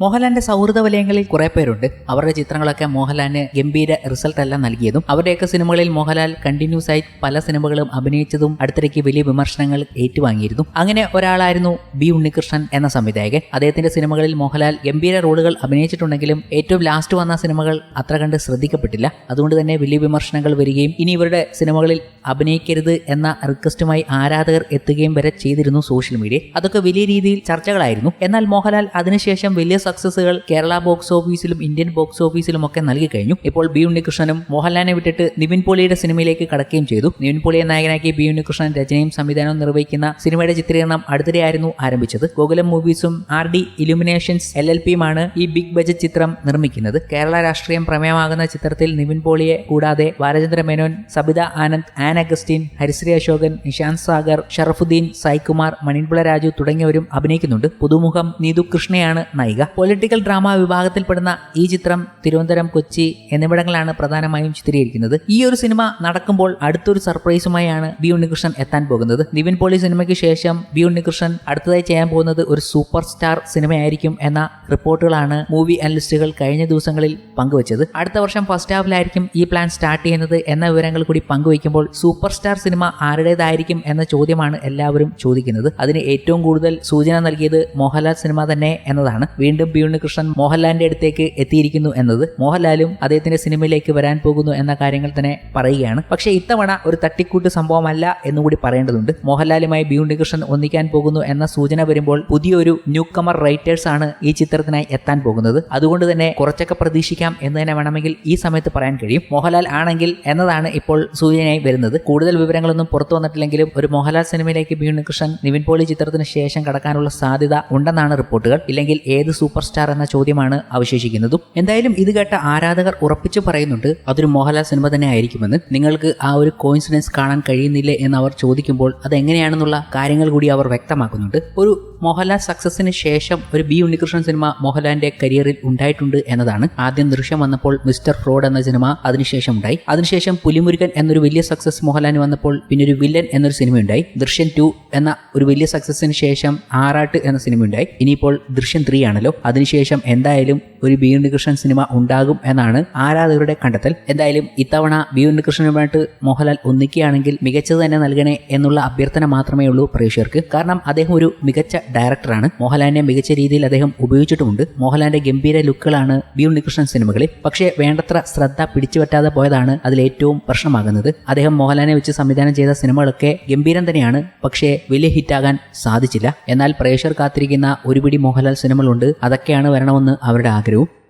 മോഹൻലാലിന്റെ സൗഹൃദ വലയങ്ങളിൽ കുറെ പേരുണ്ട്. അവരുടെ ചിത്രങ്ങളൊക്കെ മോഹൻലാലിന് ഗംഭീര റിസൾട്ട് അല്ല നൽകിയതും. അവരുടെയൊക്കെ സിനിമകളിൽ മോഹൻലാൽ കണ്ടിന്യൂസ് ആയി പല സിനിമകളും അഭിനയിച്ചതും അടുത്തിടയ്ക്ക് വലിയ വിമർശനങ്ങൾ ഏറ്റുവാങ്ങിയിരുന്നു അങ്ങനെ ഒരാളായിരുന്നു ബി ഉണ്ണികൃഷ്ണൻ എന്ന സംവിധായകൻ. അദ്ദേഹത്തിന്റെ സിനിമകളിൽ മോഹൻലാൽ ഗംഭീര റോളുകൾ അഭിനയിച്ചിട്ടുണ്ടെങ്കിലും ഏറ്റവും ലാസ്റ്റ് വന്ന സിനിമകൾ അത്ര കണ്ട് ശ്രദ്ധിക്കപ്പെട്ടില്ല. അതുകൊണ്ട് തന്നെ വലിയ വിമർശനങ്ങൾ വരികയും ഇനി ഇവരുടെ സിനിമകളിൽ അഭിനയിക്കരുത് എന്ന റിക്വസ്റ്റുമായി ആരാധകർ എത്തുകയും വരെ ചെയ്തിരുന്നു സോഷ്യൽ മീഡിയ. അതൊക്കെ വലിയ രീതിയിൽ ചർച്ചകളായിരുന്നു. എന്നാൽ മോഹൻലാൽ അതിനുശേഷം വലിയ സക്സസുകൾ കേരള ബോക്സ് ഓഫീസിലും ഇന്ത്യൻ ബോക്സ് ഓഫീസിലും ഒക്കെ നൽകി കഴിഞ്ഞു. ഇപ്പോൾ ബി ഉണ്ണികൃഷ്ണനും മോഹൻലാലിനെ വിട്ടിട്ട് നിവിൻ പോളിയുടെ സിനിമയിലേക്ക് കടക്കുകയും ചെയ്തു. നിവിൻ പോളിയെ നായകനാക്കി ബി ഉണ്ണികൃഷ്ണൻ രചനയും സംവിധാനവും നിർവഹിക്കുന്ന സിനിമയുടെ ചിത്രീകരണം അടുത്തിടെയായിരുന്നു ആരംഭിച്ചത്. Gokulam മൂവീസും R D illuminations L L പിയുമാണ് ഈ ബിഗ് ബജറ്റ് ചിത്രം നിർമ്മിക്കുന്നത്. കേരള രാഷ്ട്രീയം പ്രമേയമാകുന്ന ചിത്രത്തിൽ നിവിൻ പോളിയെ കൂടാതെ ബാലചന്ദ്ര മേനോൻ സബിത ആനന്ദ് ആൻ അഗസ്റ്റിൻ ഹരിശ്രീ അശോകൻ നിശാന്ത് സാഗർ ഷറഫുദ്ദീൻ സായ്കുമാർ മണിൻപിള രാജു തുടങ്ങിയവരും അഭിനയിക്കുന്നുണ്ട്. പുതുമുഖം നീതു കൃഷ്ണയാണ് നായിക. പൊളിറ്റിക്കൽ ഡ്രാമ വിഭാഗത്തിൽപ്പെടുന്ന ഈ ചിത്രം തിരുവനന്തപുരം കൊച്ചി എന്നിവിടങ്ങളാണ് പ്രധാനമായും ചിത്രീകരിക്കുന്നത്. ഈ ഒരു സിനിമ നടക്കുമ്പോൾ അടുത്തൊരു സർപ്രൈസുമായാണ് ബി ഉണ്ണികൃഷ്ണൻ എത്താൻ പോകുന്നത്. നിവിൻ പോളി സിനിമയ്ക്ക് ശേഷം ബി ഉണ്ണികൃഷ്ണൻ അടുത്തതായി ചെയ്യാൻ പോകുന്നത് ഒരു സൂപ്പർ സ്റ്റാർ സിനിമയായിരിക്കും എന്ന റിപ്പോർട്ടുകളാണ് മൂവി അനലിസ്റ്റുകൾ കഴിഞ്ഞ ദിവസങ്ങളിൽ പങ്കുവച്ചത്. അടുത്ത വർഷം ഫസ്റ്റ് ഹാഫിലായിരിക്കും ഈ പ്ലാൻ സ്റ്റാർട്ട് ചെയ്യുന്നത് എന്ന വിവരങ്ങൾ കൂടി പങ്കുവയ്ക്കുമ്പോൾ സൂപ്പർ സ്റ്റാർ സിനിമ ആരുടേതായിരിക്കും എന്ന ചോദ്യമാണ് എല്ലാവരും ചോദിക്കുന്നത്. അതിന് ഏറ്റവും കൂടുതൽ സൂചന നൽകിയത് മോഹൻലാൽ സിനിമ തന്നെ എന്നതാണ്. വീണ്ടും ബി ഉണ്ണികൃഷ്ണൻ മോഹൻലാലിന്റെ അടുത്തേക്ക് എത്തിയിരിക്കുന്നു എന്നത് മോഹൻലാലും അദ്ദേഹത്തിന്റെ സിനിമയിലേക്ക് വരാൻ പോകുന്നു എന്ന കാര്യങ്ങൾ തന്നെ പറയുകയാണ്. പക്ഷേ ഇത്തവണ ഒരു തട്ടിക്കൂട്ട് സംഭവമല്ല എന്നുകൂടി പറയേണ്ടതുണ്ട്. മോഹൻലാലുമായി ബി ഉണ്ണികൃഷ്ണൻ ഒന്നിക്കാൻ പോകുന്നു എന്ന സൂചന വരുമ്പോൾ പുതിയൊരു ന്യൂ കമർ റൈറ്റേഴ്സ് ആണ് ഈ ചിത്രത്തിനായി എത്താൻ പോകുന്നത്. അതുകൊണ്ട് തന്നെ കുറച്ചൊക്കെ പ്രതീക്ഷിക്കാം എന്ന് തന്നെ വേണമെങ്കിൽ ഈ സമയത്ത് പറയാൻ കഴിയും. മോഹൻലാൽ ആണെങ്കിൽ എന്നതാണ് ഇപ്പോൾ സൂചനയായി വരുന്നത്. കൂടുതൽ വിവരങ്ങളൊന്നും പുറത്തു വന്നിട്ടില്ലെങ്കിലും ഒരു മോഹൻലാൽ സിനിമയിലേക്ക് ബി ഉണ്ണികൃഷ്ണൻ നിവിൻ പോളി ചിത്രത്തിന് ശേഷം കടക്കാനുള്ള സാധ്യത ഉണ്ടെന്നാണ് റിപ്പോർട്ടുകൾ. ഇല്ലെങ്കിൽ ഏത് സൂപ്പർ സ്റ്റാർ എന്ന ചോദ്യമാണ് അവശേഷിക്കുന്നതും. എന്തായാലും ഇത് കേട്ട ആരാധകർ ഉറപ്പിച്ചു പറയുന്നുണ്ട് അതൊരു മോഹൻലാൽ സിനിമ തന്നെ ആയിരിക്കുമെന്ന്. നിങ്ങൾക്ക് ആ ഒരു കോയിൻസിഡൻസ് കാണാൻ കഴിയുന്നില്ലേ എന്ന് അവർ ചോദിക്കുമ്പോൾ അത് എങ്ങനെയാണെന്നുള്ള കാര്യങ്ങൾ കൂടി അവർ വ്യക്തമാക്കുന്നുണ്ട്. ഒരു മോഹൻലാൽ സക്സസിന് ശേഷം ഒരു ബി ഉണ്ണികൃഷ്ണൻ സിനിമ മോഹൻലാലിന്റെ കരിയറിൽ ഉണ്ടായിട്ടുണ്ട് എന്നതാണ്. ആദ്യം ദൃശ്യം വന്നപ്പോൾ മിസ്റ്റർ ഫ്രോഡ് എന്ന സിനിമ അതിനുശേഷം ഉണ്ടായി അതിനുശേഷം പുലിമുരുകൻ എന്നൊരു വലിയ സക്സസ് മോഹൻലാലിന് വന്നപ്പോൾ പിന്നെ ഒരു വില്ലൻ എന്നൊരു സിനിമ ഉണ്ടായി ദൃശ്യം ടു എന്ന ഒരു വലിയ സക്സസിന് ശേഷം ആറാട്ട് എന്ന സിനിമ ഉണ്ടായി ഇനിയിപ്പോൾ ദൃശ്യം ത്രീ ആണല്ലോ. അതിനുശേഷം എന്തായാലും ഒരു ബി ഉണ്ണികൃഷ്ണൻ സിനിമ ഉണ്ടാകും എന്നാണ് ആരാധകരുടെ കണ്ടെത്തൽ. എന്തായാലും ഇത്തവണ ബി ഉണ്ണികൃഷ്ണനുമായിട്ട് മോഹൻലാൽ ഒന്നിക്കുകയാണെങ്കിൽ മികച്ചത് തന്നെ നൽകണേ എന്നുള്ള അഭ്യർത്ഥന മാത്രമേ ഉള്ളൂ പ്രേക്ഷകർക്ക്. കാരണം അദ്ദേഹം ഒരു മികച്ച ഡയറക്ടറാണ് മോഹൻലാലിനെ മികച്ച രീതിയിൽ അദ്ദേഹം ഉപയോഗിച്ചിട്ടുമുണ്ട്. മോഹൻലാലിന്റെ ഗംഭീര ലുക്കുകളാണ് ബി ഉണ്ണികൃഷ്ണൻ സിനിമകളിൽ. പക്ഷേ വേണ്ടത്ര ശ്രദ്ധ പിടിച്ചുപറ്റാതെ പോയതാണ് അതിൽ ഏറ്റവും പ്രശ്നമാകുന്നത്. അദ്ദേഹം മോഹൻലാലിനെ വെച്ച് സംവിധാനം ചെയ്ത സിനിമകളൊക്കെ ഗംഭീരം തന്നെയാണ്. പക്ഷേ വലിയ ഹിറ്റാകാൻ സാധിച്ചില്ല. എന്നാൽ പ്രേക്ഷകർ കാത്തിരിക്കുന്ന ഒരുപിടി മോഹൻലാൽ സിനിമകളുണ്ട്. അതൊക്കെയാണ് വരണമെന്ന് അവരുടെ ആഗ്രഹവും.